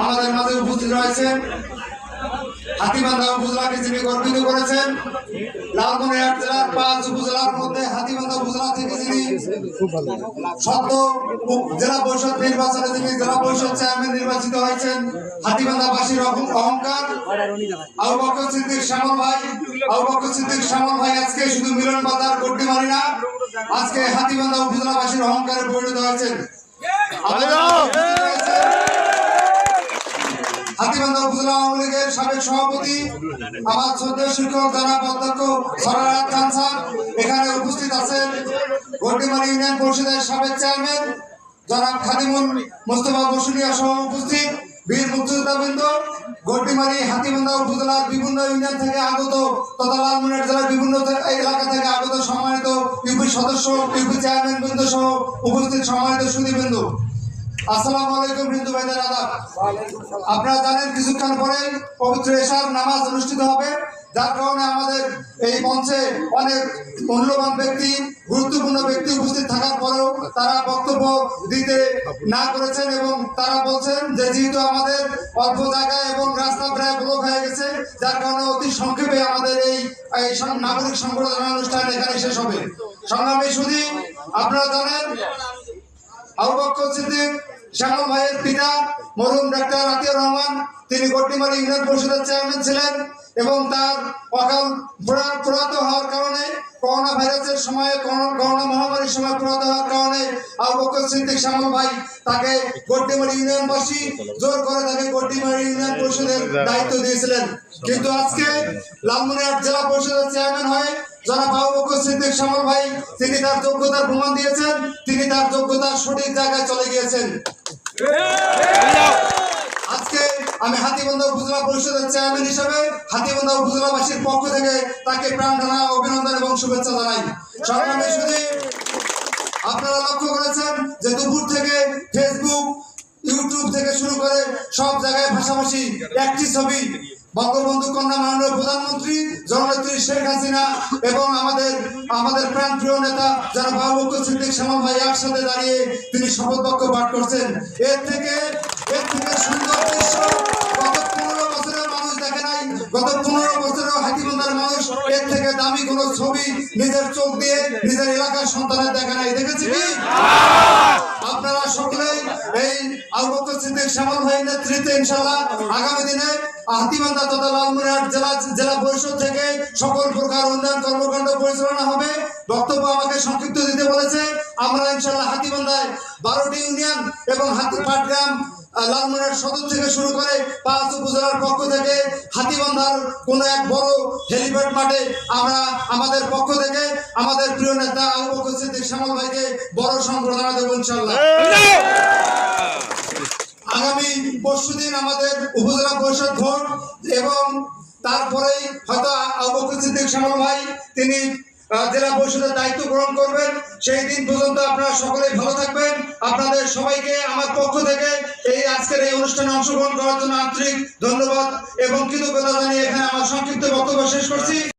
আমাদের মাঝে হাতিবান্ধা উপজেলাকে গর্বিত করেছেন। পাঁচ মধ্যে জেলা পরিষদ চেয়ারম্যান নির্বাচিত হয়েছেন অহংকার। শ্যামল ভাই আবু শ্যামল ভাই আজকে শুধু মিলন বাজার গড্ডি মারি না, আজকে হাতিবান্ধা উপজেলাবাসীর অহংকারে পরিণত হয়েছেন। হাতিবান্ধা উপজেলা আওয়ামী লীগের সাবেক সভাপতি আমার শ্রদ্ধেয় শিক্ষক জনাব অধ্যক্ষ সরারাত খান স্যার এখানে উপস্থিত আছেন গড্ডিমারি ইউনিয়ন পরিষদের সাবেক চেয়ারম্যান জনাব খাদিমুল মোস্তফা বসুনিয়া সহ উপস্থিত বীর মুক্তিযোদ্ধাবৃন্দ গড্ডিমারি হাতিবান্ধা উপজেলার বিভিন্ন ইউনিয়ন থেকে আগত তথা লালমনিরহাট জেলার বিভিন্ন এলাকা থেকে আগত সম্মানিত ইউপি সদস্য ইউপি চেয়ারম্যান বৃন্দ সহ উপস্থিত সম্মানিত সুদীবৃন্দ আসসালামু আলাইকুম, হিন্দু ভাইদের আপনারা জানেন, কিছুক্ষণ পরে পবিত্র এশার নামাজ অনুষ্ঠিত হবে। যার কারণে আমাদের এই মঞ্চে অনেক মূল্যবান ব্যক্তি, গুরুত্বপূর্ণ ব্যক্তি উপস্থিত থাকার পরেও তারা বক্তব্য দিতে না করেছেন এবং তারা বলছেন যে, যেহেতু আমাদের অল্প জায়গায় এবং রাস্তা প্রায় ব্লক হয়ে গেছে, যার কারণে অতি সংক্ষেপে আমাদের এই নাগরিক সংবর্ধনা অনুষ্ঠান এখানে শেষ হবে। সংগ্রামী সুদী আপনারা জানেন, আবু বকর সিদ্দিক শ্যামল ভাইয়ের পিতা মরহুম ডাক্তার আতিউর রহমান, তিনি গড্ডিমারি ইউনিয়ন পরিষদের চেয়ারম্যান ছিলেন এবং তার অকাল প্রয়া- প্রয়াত হওয়ার কারণে, করোনা ভাইরাসের সময়ে করোনা মহামারীর সময় প্রয়াত হওয়ার কারণে আবু সিদ্দিক শ্যামল ভাই তাকে গড্ডিমারি ইউনিয়নবাসী জোর করে তাকে গড্ডিমারি ইউনিয়ন পরিষদের দায়িত্ব দিয়েছিলেন। কিন্তু আজকে লালমনিরহাট জেলা পরিষদের চেয়ারম্যান হয়ে জনাব আবু বকর সিদ্দিক শ্যামল ভাই, তিনি তার যোগ্যতার প্রমাণ দিয়েছেন, তিনি তার যোগ্যতার সঠিক জায়গায় চলে গিয়েছেন। আজকে আমি হাতিবন্ধা উপজেলা পরিষদের চেয়ারম্যান হিসেবে হাতিবন্ধা উপজেলাবাসীর পক্ষ থেকে তাকে প্রাণ ঢালা অভিনন্দন এবং শুভেচ্ছা জানাই। সংগ্রামী সুধী আপনারা লক্ষ্য করেছেন যে দুপুর থেকে ফেসবুক ইউটিউব থেকে শুরু করে সব জায়গায় ভাষাভাষী একটি ছবি বঙ্গবন্ধু কন্যা মাননীয় প্রধানমন্ত্রী জননেত্রী শেখ হাসিনা এবং আমাদের আমাদের প্রাণপ্রিয় নেতা যারা বাবু সিদ্দিক শ্যামল ভাই একসাথে দাঁড়িয়ে তিনি শপথ বাক্য পাঠ করছেন। এর থেকে এর থেকে সুন্দর দৃশ্য, গত পনেরো বছরের মানুষ দেখে নাই, গত পনেরো বছরের হাতিবন্ধার মানুষ, এর থেকে দামি কোনো ছবি নিজের চোখ দিয়ে, নিজের এলাকার সন্তানের দেখে নাই। দেখেছি কি আপনারা সকলেই এই আবু বকর সিদ্দিক শ্যামল ভাইয়ের নেতৃত্বে ইনশাআল্লাহ আগামী দিনে হাতিবান্ধা তথা লালমনিরহাট জেলা জেলা পরিষদ থেকে সকল প্রকার উন্নয়ন কর্মকাণ্ড পরিচালনা হবে। বক্তব্য আমাকে সংক্ষিপ্ত দিতে বলেছে আমরা ইনশাআল্লাহ হাতিবান্ধায় বারোটি ইউনিয়ন এবং হাতি পাটগ্রাম আহ, লালমনিরহাট সদর থেকে শুরু করে পাঁচ উপজেলার পক্ষ থেকে হাতিবান্ধার কোনো এক বড় হেলিপ্যাড মাঠে আমরা আমাদের পক্ষ থেকে আমাদের প্রিয় নেতা আবু বকর সিদ্দিক শ্যামল ভাইকে বড় সংবর্ধনা দেবো ইনশাআল্লাহ। আগামী পরশুদিন আমাদের উপজেলা পরিষদ ভোট এবং তারপরেই হয়তো আবু সিদ্দিক শ্যামল ভাই, তিনি জেলা পরিষদের দায়িত্ব গ্রহণ করবেন। সেই দিন পর্যন্ত আপনারা সকলেই ভালো থাকবেন। আপনাদের সবাইকে আমার পক্ষ থেকে এই আজকের এই অনুষ্ঠানে অংশগ্রহণ করার জন্য আন্তরিক ধন্যবাদ এবং কৃতজ্ঞতা জানিয়ে এখানে আমার সংক্ষিপ্ত বক্তব্য শেষ করছি।